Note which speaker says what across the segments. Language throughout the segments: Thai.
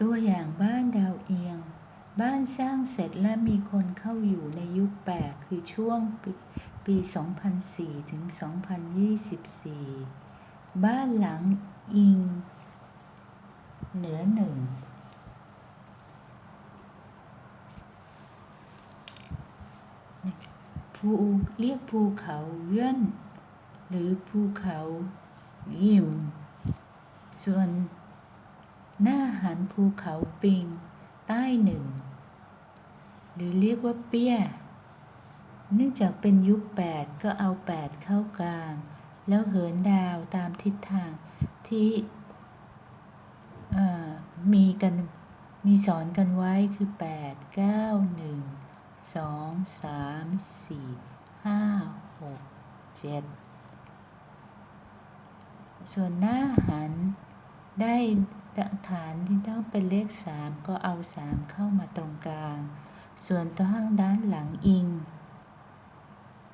Speaker 1: ตัวอย่างบ้านดาวเอียง บ้านสร้างเสร็จและมีคนเข้าอยู่ในยุคแปดคือช่วงปปี 2004 ถึง 2024 บ้านหลังอิง เหนือหนึ่งภูเรียกภูเขาเยื่นหรือภูเขายิม ส่วนหน้า หันภูเขาปิง ใต้หนึ่ง หรือเรียกว่าเปี้ย เนื่องจากเป็นยุคแปดก็เอาแปดเข้ากลาง แล้วเหินดาวตามทิศทางที่มีกันมีสอนกันไว้คือ 8 9 1 2 3 4 5 6 7 ส่วนหน้าหันได้ ฐานที่ต้องเป็นเลข 3 ก็เอา 3 เข้ามาตรงกลาง ส่วนทางด้านหลังอิง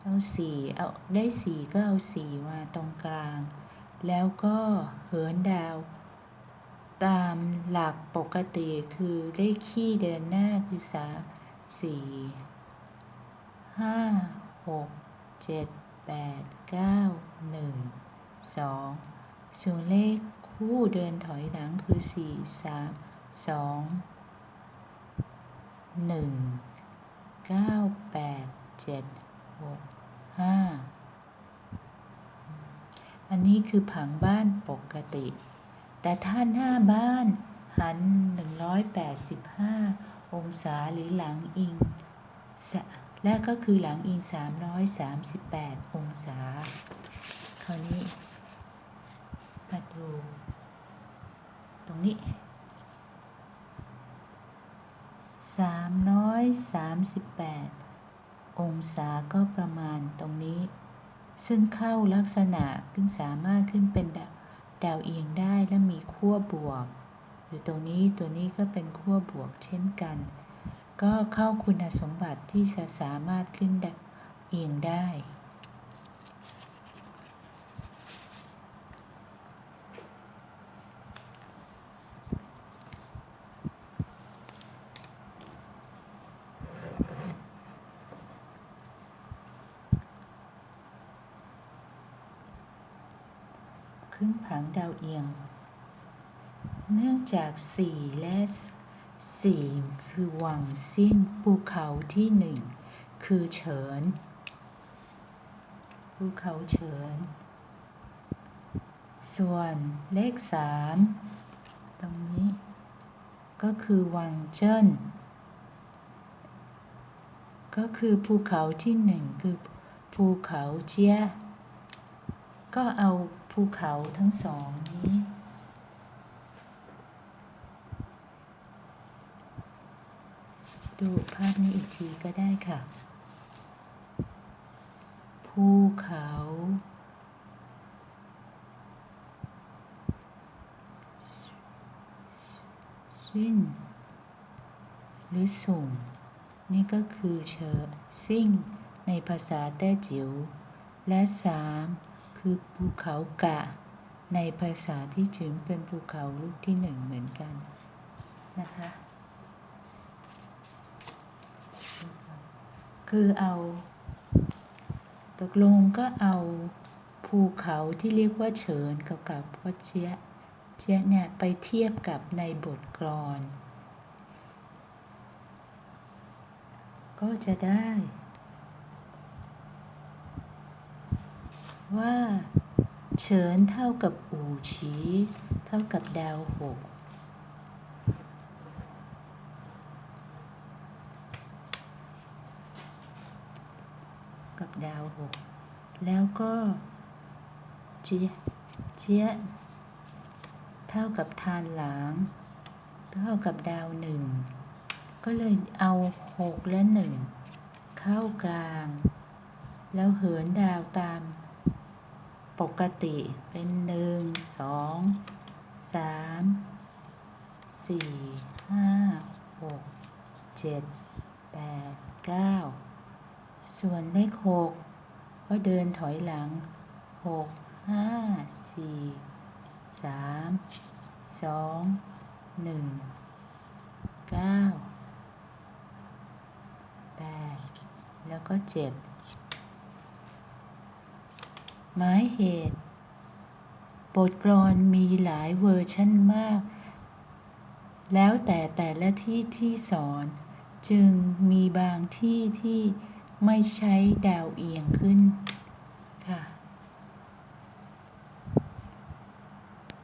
Speaker 1: เอาสี่เอาได้สี่ก็เอาสี่มาตรงกลาง แล้วก็เหินดาว ตามหลักปกติคือเลขขี้เดินหน้าคือสามสี่ห้าหกเจ็ดแปดเก้าหนึ่งสองส่วนเลข คู่เดินถอยหลังคือสี่สามสองหนึ่งเก้าแปดเจ็ดหกห้าอันนี้คือผังบ้านปกติ แต่ถ้าหน้าบ้านหัน 185 องศาหรือหลังอิง และก็คือหลังอิง 338 องศา คราวนี้ มาดู ตรงนี้338องศาก็ประมาณตรงนี้ ซึ่งเข้าลักษณะซึ่งสามารถขึ้นเป็นดาวดาวเอียงได้และมีขั้วบวก อยู่ตรงนี้ตัวนี้ก็เป็นขั้วบวกเช่นกัน ก็เข้าคุณสมบัติที่จะสามารถขึ้นดาวเอียงได้ ขึ้นผังดาวเอียง เนื่องจาก4และ4คือวังสิ้นภูเขาที่หนึ่งคือเฉินภูเขาเฉิน ส่วนเลข3ตรงนี้ ก็คือวังเจิ้นก็คือภูเขาที่หนึ่งคือภูเขาเจียก็เอา ภูเขาทั้งสองนี้ ดูภาพนี้อีกทีก็ได้ค่ะ ภูเขาซิ่งหรือสุ่งนี่ก็คือเชอซิ่งในภาษาแต้จิ๋วและสาม คือภูเขากะ ในภาษาที่จึงเป็นภูเขาลูกที่หนึ่งเหมือนกันนะคะ คือเอา ตกลงก็เอาภูเขาที่เรียกว่าเฉินกับกับพ่อเจี๊ยะเจี๊ยเนี่ยไปเทียบกับในบทกลอน ก็จะได้ ว่าเฉินเท่ากับอู่ฉีเท่ากับดาวหกกับดาวหกแล้วก็เจียเจียเท่ากับทานหลางเท่ากับดาวหนึ่งก็เลยเอาหกและหนึ่งเข้ากลาง แล้วเหินดาวตาม ปกติเป็นหนึ่งสองสามสี่ห้าหกเจ็ดแปดเก้าส่วนเลขหกก็เดินถอยหลังหกห้าสี่สามสองหนึ่งเก้าแปดแล้วก็เจ็ด หมายเหตุ บทกลอนมีหลายเวอร์ชันมาก แล้วแต่แต่ละที่ที่สอน จึงมีบางที่ที่ไม่ใช้ดาวเอียงขึ้นค่ะ